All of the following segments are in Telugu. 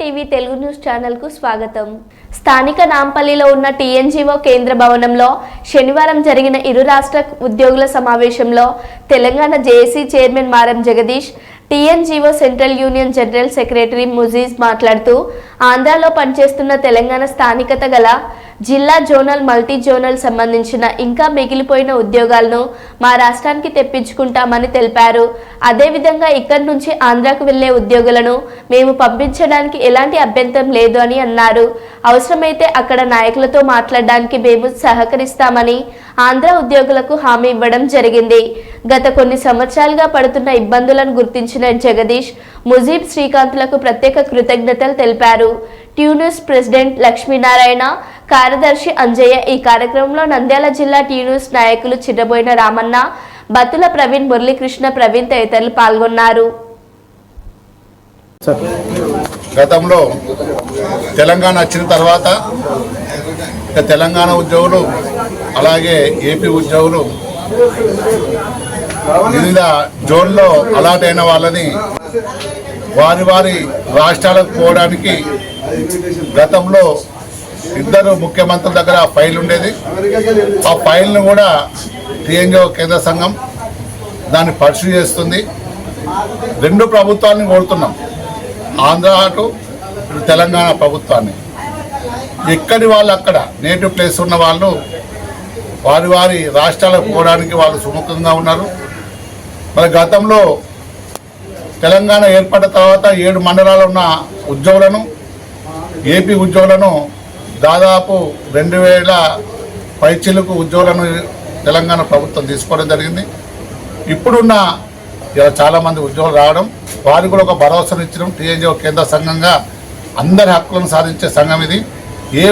టీవీ తెలుగు న్యూస్ ఛానల్కు స్వాగతం. స్థానిక నాంపల్లిలో ఉన్న టీఎన్జీఓ కేంద్ర భవనంలో శనివారం జరిగిన ఇరు రాష్ట్ర ఉద్యోగుల సమావేశంలో Telangana JAC chairman Maram Jagadish TNGO central union general secretary Mujeez మాట్లాడుతూ ఆంధ్రాలో పనిచేస్తున్న తెలంగాణ స్థానికత గల జిల్లా జోనల్ మల్టీ జోనల్ సంబంధించిన ఇంకా మిగిలిపోయిన ఉద్యోగాలను మా రాష్ట్రానికి తెప్పించుకుంటామని తెలిపారు. అదేవిధంగా ఇక్కడి నుంచి ఆంధ్రాకు వెళ్ళే ఉద్యోగులను మేము పంపించడానికి ఎలాంటి అభ్యంతరం లేదు అని అన్నారు. అవసరమైతే అక్కడ నాయకులతో మాట్లాడడానికి మేము సహకరిస్తామని ఆంధ్ర ఉద్యోగులకు హామీ ఇవ్వడం జరిగింది. గత కొన్ని సంవత్సరాలుగా పడుతున్న ఇబ్బందులను గుర్తించిన జగదీష్ ముజీబ్ శ్రీకాంత్లకు ప్రత్యేక కృతజ్ఞతలు తెలిపారు. ట్యూనూస్ ప్రెసిడెంట్ లక్ష్మీనారాయణ కార్యదర్శి అంజయ్య. ఈ కార్యక్రమంలో నంద్యాల జిల్లా ట్యూనూస్ నాయకులు చిన్నబోయిన రామన్న బతుల ప్రవీణ్ మురళీకృష్ణ ప్రవీణ్ తదితరులు పాల్గొన్నారు. గతంలో తెలంగాణ వచ్చిన తర్వాత తెలంగాణ ఉద్యోగులు అలాగే ఏపీ ఉద్యోగులు వివిధ జోన్లో అలాట్ అయిన వాళ్ళని వారి వారి రాష్ట్రాలకు పోవడానికి గతంలో ఇద్దరు ముఖ్యమంత్రుల దగ్గర ఫైల్ ఉండేది. ఆ ఫైల్ను కూడా టీఎన్జో కేంద్ర సంఘం దాన్ని పరిశీలి చేస్తుంది. రెండు ప్రభుత్వాన్ని కోరుతున్నాం. ఆంధ్ర అటు తెలంగాణ ప్రభుత్వాన్ని. ఎక్కడి వాళ్ళు అక్కడ నేటివ్ ప్లేస్ ఉన్న వాళ్ళు వారి వారి రాష్ట్రాలకు పోవడానికి వాళ్ళు సుముఖంగా ఉన్నారు. మరి గతంలో తెలంగాణ ఏర్పడిన తర్వాత ఏడు మండలాలు ఉన్న ఉద్యోగులను ఏపీ ఉద్యోగులను దాదాపు రెండు వేల పైచిలకు ఉద్యోగులను తెలంగాణ ప్రభుత్వం తీసుకోవడం జరిగింది. ఇప్పుడున్న ఇలా చాలామంది ఉద్యోగులు రావడం వారికి కూడా ఒక భరోసాను ఇచ్చడం టీఎన్జిఓ కేంద్ర సంఘంగా అందరి హక్కులను సాధించే సంఘం ఇది. ఏ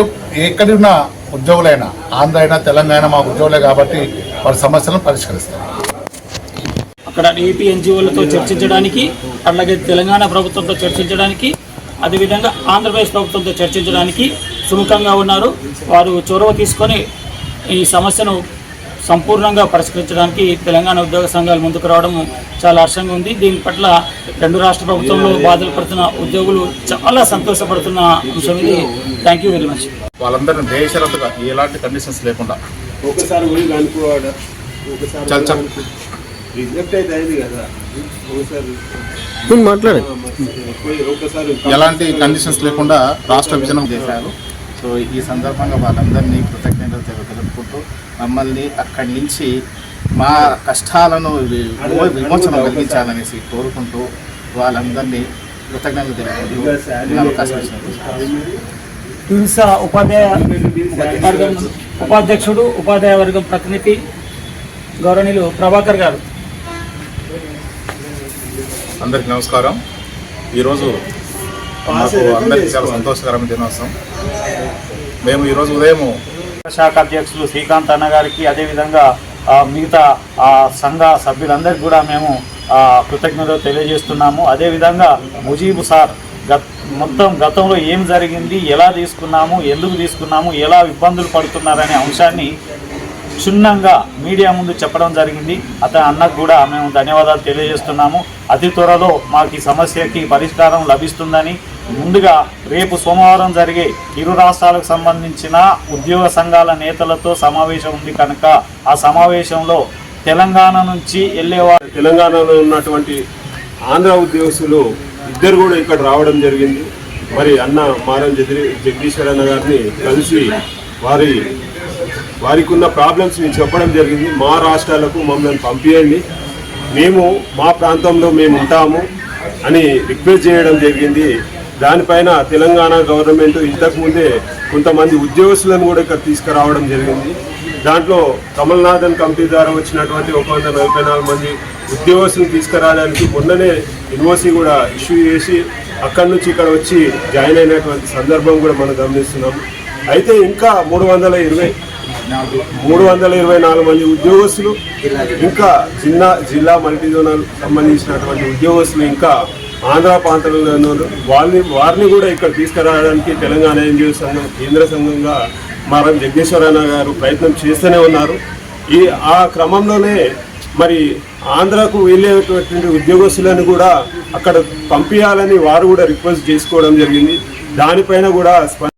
ఎక్కడి ఉన్న ఉద్యోగులైనా ఆంధ్ర అయినా తెలంగాణ మా ఉద్యోగులే కాబట్టి వారి సమస్యలను పరిష్కరిస్తారు. అక్కడ ఏపీ ఎన్జిఓలతో చర్చించడానికి అలాగే తెలంగాణ ప్రభుత్వంతో చర్చించడానికి అదేవిధంగా ఆంధ్రప్రదేశ్ ప్రభుత్వంతో చర్చించడానికి సుముఖంగా ఉన్నారు. వారు చొరవ తీసుకొని ఈ సమస్యను సంపూర్ణంగా పరిష్కరించడానికి తెలంగాణ ఉద్యోగ సంఘాలు ముందుకు రావడం చాలా హర్షంగా ఉంది. దీని పట్ల రెండు రాష్ట్ర ప్రభుత్వంలో బాధలు పడుతున్న ఉద్యోగులు చాలా సంతోషపడుతున్న అంశం ఇది. థ్యాంక్ యూ వెరీ మచ్ వాళ్ళందరినీ దేశరతుగా ఎలాంటి కండిషన్స్ లేకుండా ఒకసారి పోయి కనుక్కోవాడు ఒకసారి చల్. చల్ రిజెక్ట్ అయితే అయింది కదా. ఒకసారి ఒకసారి ఎలాంటి కండిషన్స్ లేకుండా రాష్ట్ర విభజన చేశారు. సో ఈ సందర్భంగా వాళ్ళందరినీ కృతజ్ఞతలు తెలు- తెలుపుకుంటూ మమ్మల్ని అక్కడి నుంచి మా కష్టాలను విమోచన కలిగించాలనేసి కోరుకుంటూ వాళ్ళందరినీ కృతజ్ఞతలు తెలుపుకుంటూ హింస ఉపాధ్యాయ వర్గం ఉపాధ్యక్షుడు ఉపాధ్యాయ వర్గం ప్రతినిధి గౌరవనీయులు ప్రభాకర్ గారు. అందరికీ నమస్కారం. ఈరోజు మాకు అందరికీ చాలా సంతోషకరమైన దినోత్సవం. మేము ఈరోజు ఉదయం శాఖ అధ్యక్షులు శ్రీకాంత్ అన్న గారికి అదేవిధంగా మిగతా ఆ, సంఘ సభ్యులందరికీ కూడా మేము కృతజ్ఞతలు తెలియజేస్తున్నాము. అదేవిధంగా ముజీబు సార్ గత మొత్తం గతంలో ఏం జరిగింది ఎలా తీసుకున్నాము ఎందుకు తీసుకున్నాము ఎలా ఇబ్బందులు పడుతున్నారనే అంశాన్ని క్షుణ్ణంగా మీడియా ముందు చెప్పడం జరిగింది. అతని అన్నకు కూడా మేము ధన్యవాదాలు తెలియజేస్తున్నాము. అతి త్వరలో మాకు ఈ సమస్యకి పరిష్కారం లభిస్తుందని ముందుగా రేపు సోమవారం జరిగే ఇరు రాష్ట్రాలకు సంబంధించిన ఉద్యోగ సంఘాల నేతలతో సమావేశం ఉంది కనుక ఆ సమావేశంలో తెలంగాణ నుంచి వెళ్ళేవారు తెలంగాణలో ఉన్నటువంటి ఆంధ్ర ఉద్యోగస్తులు ఇద్దరు కూడా ఇక్కడ రావడం జరిగింది. మరి అన్న మారం జగదీ అన్న గారిని కలిసి వారి వారికి ఉన్న మేము చెప్పడం జరిగింది. మా రాష్ట్రాలకు మమ్మల్ని పంపించండి మేము మా ప్రాంతంలో మేము ఉంటాము అని రిక్వెస్ట్ చేయడం జరిగింది. దానిపైన తెలంగాణ గవర్నమెంట్ ఇంతకుముందే కొంతమంది ఉద్యోగస్తులను కూడా ఇక్కడ తీసుకురావడం జరిగింది. దాంట్లో కమల్నాథన్ కమిటీ ద్వారా వచ్చినటువంటి ఒక వంద నలభై నాలుగు మంది ఉద్యోగస్తులు తీసుకురావడానికి మొన్ననే యూనివర్సిటీ కూడా ఇష్యూ చేసి అక్కడి నుంచి ఇక్కడ వచ్చి జాయిన్ అయినటువంటి సందర్భం కూడా మనం గమనిస్తున్నాం. అయితే ఇంకా మూడు వందల ఇరవై మూడు వందల ఇరవై నాలుగు మంది ఉద్యోగస్తులు ఇంకా జిల్లా జిల్లా మల్టీ జోనల్ సంబంధించినటువంటి ఉద్యోగస్తులు ఇంకా ఆంధ్ర ప్రాంతంలో ఉన్నారు. వాళ్ళని వారిని కూడా ఇక్కడ తీసుకురావడానికి తెలంగాణ ఎన్జిఓ సంఘం కేంద్ర సంఘంగా మారం జగదీశ్వరన్న గారు ప్రయత్నం చేస్తూనే ఉన్నారు. ఈ ఆ క్రమంలోనే మరి ఆంధ్రాకు వెళ్ళేటువంటి ఉద్యోగస్తులను కూడా అక్కడ పంపించాలని వారు కూడా రిక్వెస్ట్ చేసుకోవడం జరిగింది. దానిపైన కూడా స్ప-